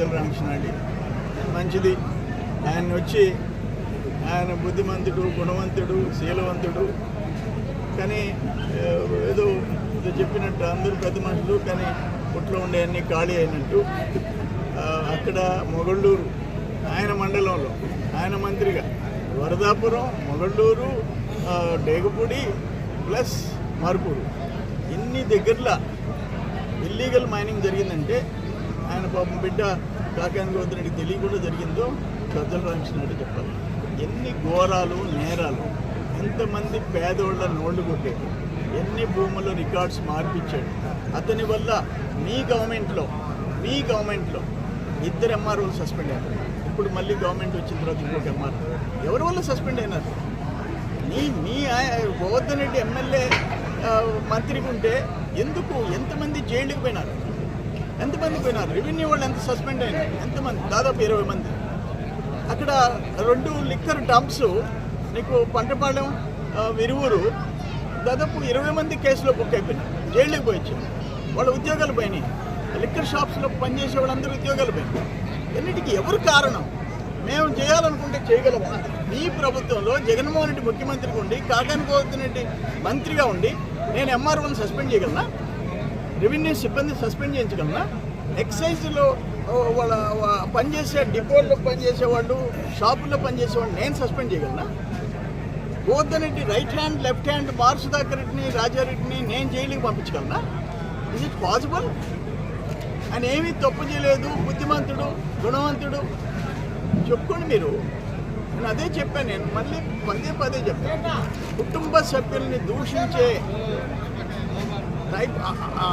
సజ్జల రామకృష్ణారెడ్డి మంచిది. ఆయన వచ్చి ఆయన బుద్ధిమంతుడు గుణవంతుడు శీలవంతుడు. కానీ ఏదో ఏదో చెప్పినట్టు అందరూ పెద్ద మనుషులు కానీ పుట్లో ఉండే అన్ని ఖాళీ అయినట్టు అక్కడ మొగళ్ళూరు ఆయన మండలంలో ఆయన మంత్రిగా వరదాపురం మొగళ్ళూరు డేగపూడి ప్లస్ మార్పూరు. ఇన్ని దగ్గరలో ఇల్లీగల్ మైనింగ్ జరిగిందంటే ఆయన పాపం బిడ్డ కాకాని గోత్రుడికి తెలియకుండా జరిగిందో సజ్జల రామకృష్ణారెడ్డి చెప్పాలి. ఎన్ని ఘోరాలు నేరాలు ఎంతమంది పేదోళ్ళ నోళ్ళు కొట్టాడు ఎన్ని భూముల రికార్డ్స్ మార్పించాడు అతని వల్ల మీ గవర్నమెంట్లో మీ గవర్నమెంట్లో ఇద్దరు ఎంఆర్ఓలు సస్పెండ్ అయ్యారు ఇప్పుడు మళ్ళీ గవర్నమెంట్ వచ్చిన తర్వాత ఇంకొక ఎంఆర్ ఎవరి వల్ల సస్పెండ్ అయినారు? మీ మీ గోవర్ధన్ రెడ్డి ఎమ్మెల్యే మంత్రికి ఉంటే ఎందుకు ఎంతమంది జైలుకి పోయినారు? ఎంతమంది పోయినారు? రెవెన్యూ వాళ్ళు ఎంత సస్పెండ్ అయినారు? ఎంతమంది? దాదాపు ఇరవై మంది. అక్కడ రెండు లిక్కర్ డంప్స్ నీకు పంటపాలెం ఆ, విరువురు దాదాపు ఇరవై మంది కేసులో బుక్ అయిపోయినారు జైళ్ళకి పోయొచ్చు వాళ్ళ ఉద్యోగాలు పోయినాయి. లిక్కర్ షాప్స్లో పనిచేసే వాళ్ళందరూ ఉద్యోగాలు పోయినాయి. ఎన్నిటికీ ఎవరు కారణం? మేము చేయాలనుకుంటే చేయగలమా? మీ ప్రభుత్వంలో జగన్మోహన్ రెడ్డి ముఖ్యమంత్రిగా ఉండి కాకాని గోవర్ధన్ రెడ్డి మంత్రిగా ఉండి నేను ఎంఆర్ఓని సస్పెండ్ చేయగలనా? రెవెన్యూ సిబ్బంది సస్పెండ్ చేయించగలనా? ఎక్సైజ్లో వాళ్ళ పనిచేసే డిపోల్లో పనిచేసే వాళ్ళు షాపుల్లో పనిచేసే వాళ్ళు నేను సస్పెండ్ చేయగలనా? Govardhan Reddy right hand left hand మార్ సుధాకర్ రెడ్డిని రాజారెడ్డిని నేను జైలుకి పంపించగలనా? ఇస్ ఇట్ పాసిబుల్ ఆయన ఏమీ తప్పు చేయలేదు బుద్ధిమంతుడు గుణవంతుడు. చెప్పుకోండి మీరు. నేను అదే చెప్పాను నేను మళ్ళీ పదే పదే చెప్పాను. కుటుంబ సభ్యుల్ని దూషించే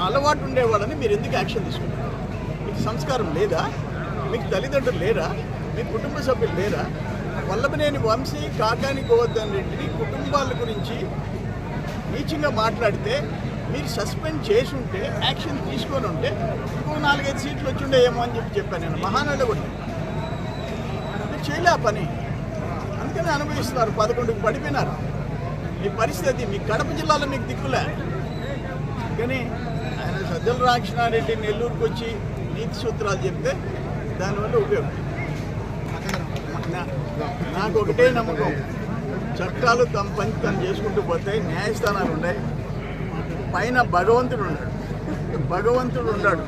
అలవాటు ఉండేవాళ్ళని మీరు ఎందుకు యాక్షన్ తీసుకుంటారు మీకు సంస్కారం లేదా? మీకు తల్లిదండ్రులు లేరా? మీ కుటుంబ సభ్యులు లేరా? వల్లభనేని వంశీ కాకాని గోవర్ధన్ రెడ్డిని కుటుంబాల గురించి నీచంగా మాట్లాడితే మీరు సస్పెండ్ చేసి ఉంటే యాక్షన్ తీసుకొని ఉంటే ఇంకో నాలుగైదు సీట్లు వచ్చిండేయేమో అని చెప్పి చెప్పాను నేను. మహానాడు కూడా మీరు చేయలే ఆ పని. అందుకని అనుభవిస్తున్నారు పదకొండుకి పడిపోయినారు. మీ పరిస్థితి మీ కడప జిల్లాలో మీకు దిక్కులే. కానీ ఆయన సజ్జల రామకృష్ణారెడ్డి నెల్లూరుకు వచ్చి నీతి సూత్రాలు చెప్తే దానివల్ల ఉపయోగం. నాకు ఒకటే నమ్మకం. చట్టాలు తమ పని తను చేసుకుంటూ పోతాయి న్యాయస్థానాలు ఉన్నాయి. పైన భగవంతుడు ఉన్నాడు. భగవంతుడు ఉన్నాడు.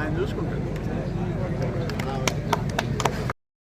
ఆయన చూసుకుంటాడు.